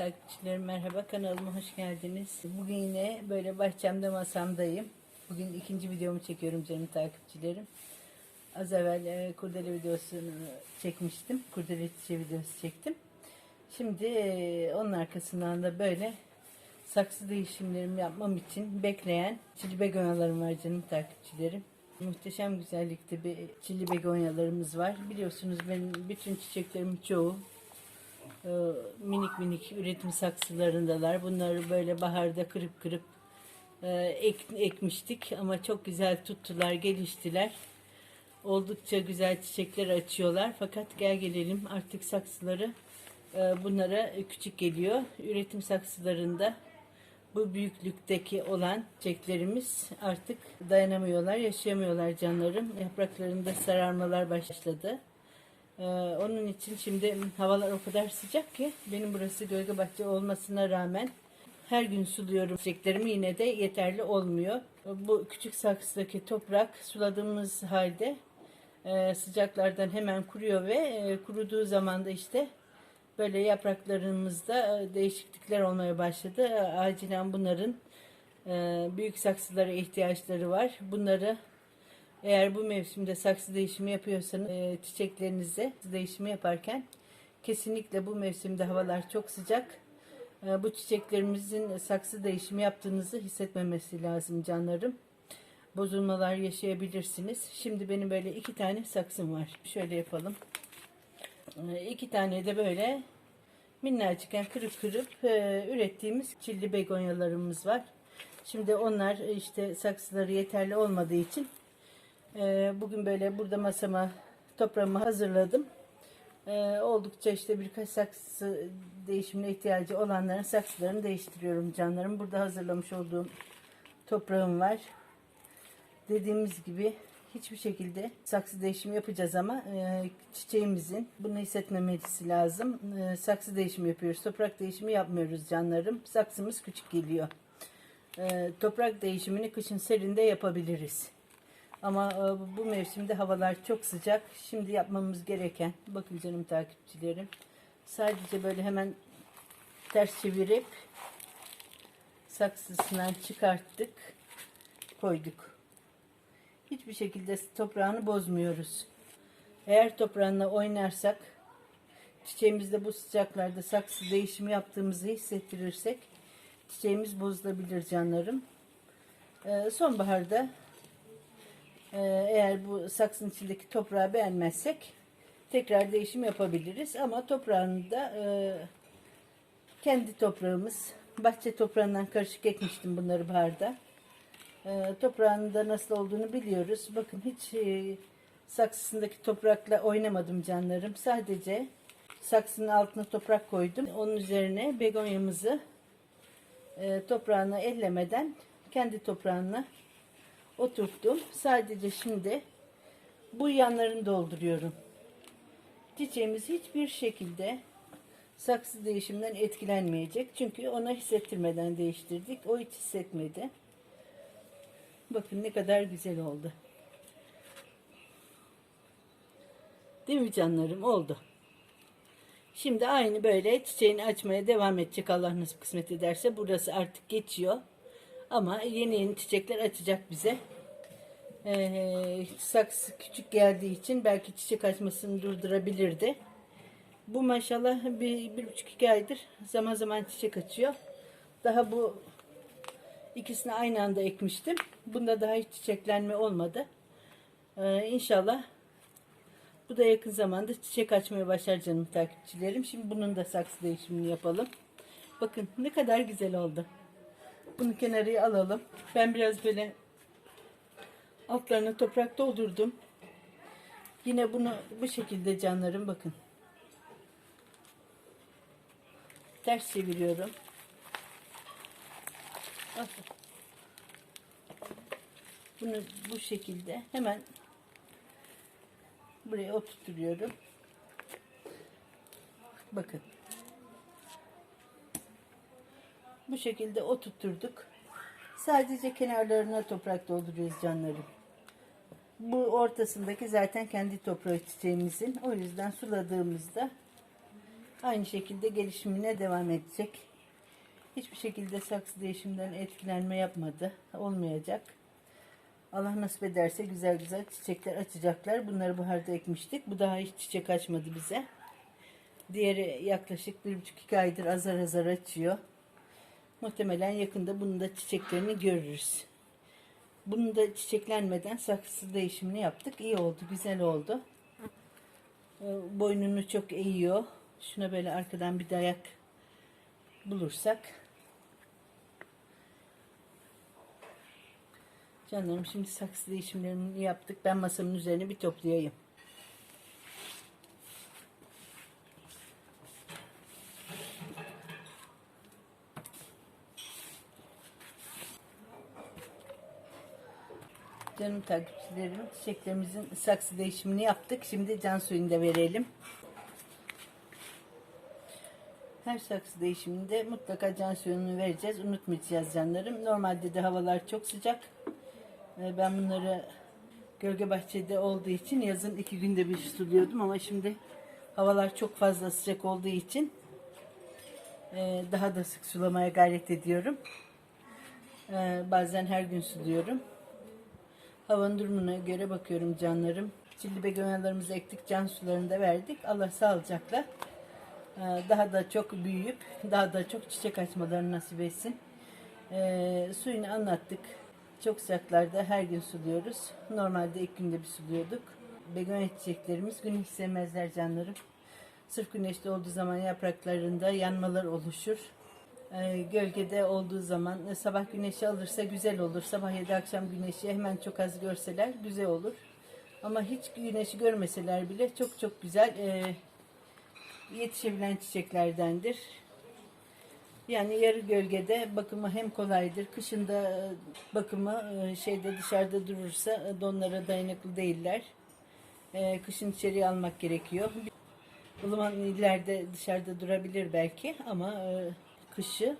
takipçilerim merhaba kanalıma hoş geldiniz. Bugün yine böyle bahçemde masamdayım. Bugün ikinci videomu çekiyorum canım takipçilerim. Az evvel e, kurdele videosunu çekmiştim. Kurdele çiçeği videosu çektim. Şimdi e, onun arkasından da böyle saksı değişimlerimi yapmam için bekleyen çili begonyalarım var canım takipçilerim. Muhteşem güzellikte bir çili begonyalarımız var. Biliyorsunuz benim bütün çiçeklerimin çoğu minik minik üretim saksılarındalar. Bunları böyle baharda kırıp kırıp e, ek, ekmiştik ama çok güzel tuttular, geliştiler. Oldukça güzel çiçekler açıyorlar. Fakat gel gelelim artık saksıları e, bunlara küçük geliyor. Üretim saksılarında bu büyüklükteki olan çiçeklerimiz artık dayanamıyorlar, yaşayamıyorlar canlarım. Yapraklarında sararmalar başladı. Ee, onun için şimdi havalar o kadar sıcak ki benim burası gölge bahçe olmasına rağmen her gün suluyorum çiçeklerimi yine de yeterli olmuyor. Bu küçük saksıdaki toprak suladığımız halde e, sıcaklardan hemen kuruyor ve e, kuruduğu zaman da işte böyle yapraklarımızda e, değişiklikler olmaya başladı. Acilen bunların büyük saksılara ihtiyaçları var. Bunları eğer bu mevsimde saksı değişimi yapıyorsanız e, çiçeklerinize değişimi yaparken kesinlikle bu mevsimde havalar çok sıcak. E, bu çiçeklerimizin saksı değişimi yaptığınızı hissetmemesi lazım canlarım. Bozulmalar yaşayabilirsiniz. Şimdi benim böyle iki tane saksım var. Şöyle yapalım. E, iki tane de böyle minnacıkken kırıp kırıp e, ürettiğimiz çilli begonyalarımız var. Şimdi onlar e, işte saksıları yeterli olmadığı için ee, bugün böyle burada masama toprağımı hazırladım. Ee, oldukça işte birkaç saksı değişimine ihtiyacı olanların saksılarını değiştiriyorum canlarım. Burada hazırlamış olduğum toprağım var. Dediğimiz gibi hiçbir şekilde saksı değişimi yapacağız ama e, çiçeğimizin bunu hissetmemesi lazım. E, saksı değişimi yapıyoruz. Toprak değişimi yapmıyoruz canlarım. Saksımız küçük geliyor. E, toprak değişimini kışın serinde yapabiliriz. Ama e, bu mevsimde havalar çok sıcak. Şimdi yapmamız gereken, bakın canım takipçilerim. Sadece böyle hemen ters çevirip saksısından çıkarttık, koyduk. Hiçbir şekilde toprağını bozmuyoruz. Eğer toprağına oynarsak, çiçeğimizde bu sıcaklarda saksı değişimi yaptığımızı hissettirirsek, çiçeğimiz bozulabilir canlarım. Ee, sonbaharda eğer bu saksının içindeki toprağı beğenmezsek tekrar değişim yapabiliriz. Ama toprağını da e, kendi toprağımız, bahçe toprağından karışık ekmiştim bunları baharda. E, toprağının da nasıl olduğunu biliyoruz. Bakın hiç e, saksısındaki toprakla oynamadım canlarım. Sadece saksının altına toprak koydum. Onun üzerine begonyamızı e, toprağını ellemeden kendi toprağına oturttum. Sadece şimdi bu yanlarını dolduruyorum. Çiçeğimiz hiçbir şekilde saksı değişiminden etkilenmeyecek. Çünkü ona hissettirmeden değiştirdik. O hiç hissetmedi. Bakın ne kadar güzel oldu. Değil mi canlarım? Oldu. Şimdi aynı böyle çiçeğini açmaya devam edecek Allah nasip kısmet ederse. Burası artık geçiyor. Ama yeni yeni çiçekler açacak bize. Ee, saksı küçük geldiği için belki çiçek açmasını durdurabilirdi. Bu maşallah bir, bir buçuk iki aydır zaman zaman çiçek açıyor. Daha bu ikisini aynı anda ekmiştim. Bunda daha hiç çiçeklenme olmadı. Ee, inşallah bu da yakın zamanda çiçek açmaya başlar canım takipçilerim. Şimdi bunun da saksı değişimini yapalım. Bakın ne kadar güzel oldu. Bunu kenarıya alalım. Ben biraz böyle altlarına toprak doldurdum. Yine bunu bu şekilde canlarım bakın. Ters çeviriyorum. Bunu bu şekilde hemen buraya oturtuyorum. Bakın. Bu şekilde oturtturduk. Sadece kenarlarına toprak dolduruyoruz canlarım. Bu ortasındaki zaten kendi toprağı çiçeğimizin. O yüzden suladığımızda aynı şekilde gelişimine devam edecek. Hiçbir şekilde saksı değişimden etkilenme yapmadı. Olmayacak. Allah nasip ederse güzel güzel çiçekler açacaklar. Bunları baharda ekmiştik. Bu daha hiç çiçek açmadı bize. Diğeri yaklaşık bir buçuk iki aydır azar azar açıyor. Muhtemelen yakında bunun da çiçeklerini görürüz. Bunun da çiçeklenmeden saksı değişimini yaptık. İyi oldu, güzel oldu. Ee, Boynunu çok eğiyor. Şuna böyle arkadan bir dayak bulursak. Canlarım şimdi saksı değişimlerini yaptık. Ben masamın üzerine bir toplayayım. Canım takipçilerim, çiçeklerimizin saksı değişimini yaptık. Şimdi can suyunu da verelim. Her saksı değişiminde mutlaka can suyunu vereceğiz. Unutmayacağız canlarım. Normalde de havalar çok sıcak. Ee, Ben bunları gölge bahçede olduğu için yazın iki günde bir suluyordum ama şimdi havalar çok fazla sıcak olduğu için e, daha da sık sulamaya gayret ediyorum. Ee, Bazen her gün suluyorum. Havanın durumuna göre bakıyorum canlarım. Çilli begonyalarımızı ektik, can sularını da verdik. Allah sağlıcakla e, daha da çok büyüyüp daha da çok çiçek açmalarını nasip etsin. E, suyunu anlattık. Çok sıcaklarda her gün suluyoruz. Normalde ilk günde bir suluyorduk. Begonya çiçeklerimiz güneş sevmezler canlarım. Sırf güneşte olduğu zaman yapraklarında yanmalar oluşur. Ee, gölgede olduğu zaman e, sabah güneşi alırsa güzel olur. Sabah ya da akşam güneşi hemen çok az görseler güzel olur. Ama hiç güneşi görmeseler bile çok çok güzel e, yetişebilen çiçeklerdendir. Yani yarı gölgede bakımı hem kolaydır. Kışında e, bakımı e, şeyde dışarıda durursa e, donlara dayanıklı değiller. E, Kışın içeriye almak gerekiyor. Ilıman illerde dışarıda durabilir belki ama e, kışı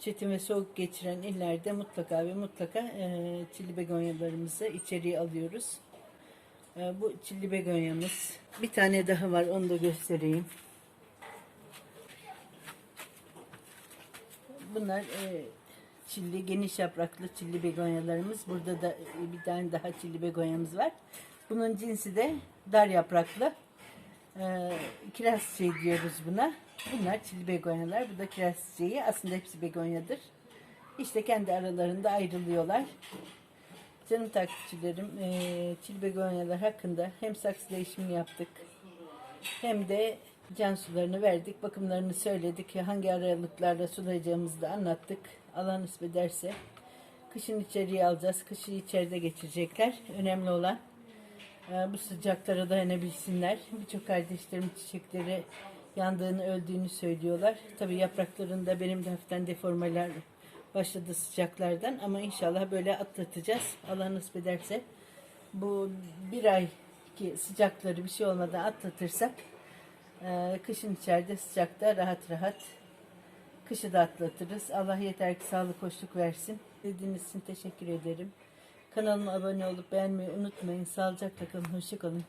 çetin ve soğuk geçiren illerde mutlaka ve mutlaka e, çilli begonyalarımızı içeriye alıyoruz. E, bu çilli begonyamız. Bir tane daha var onu da göstereyim. Bunlar e, çilli, geniş yapraklı çilli begonyalarımız. Burada da e, bir tane daha çilli begonyamız var. Bunun cinsi de dar yapraklı. E, kiraz çiçeği diyoruz buna. Bunlar çilli begonyalar. Bu da kiraz çiçeği. Aslında hepsi begonyadır. İşte kendi aralarında ayrılıyorlar. Canım takipçilerim, e, çilli begonyalar hakkında hem saksı değişimini yaptık hem de can sularını verdik, bakımlarını söyledik, hangi aralıklarla sulayacağımızı da anlattık. Allah nasip ederse kışın içeriye alacağız, kışı içeride geçirecekler. Önemli olan e, bu sıcaklara dayanabilsinler. Birçok kardeşlerim çiçekleri yandığını, öldüğünü söylüyorlar. Tabii yapraklarında benim de hafiften deformeler başladı sıcaklardan ama inşallah böyle atlatacağız. Allah nasip ederse bu bir ay ki sıcakları bir şey olmadan atlatırsak e, kışın içeride sıcakta rahat rahat kışı da atlatırız. Allah yeter ki sağlık hoşluk versin. Dediğiniz için teşekkür ederim. Kanalıma abone olup beğenmeyi unutmayın. Sağlıcakla kalın, hoşça kalın.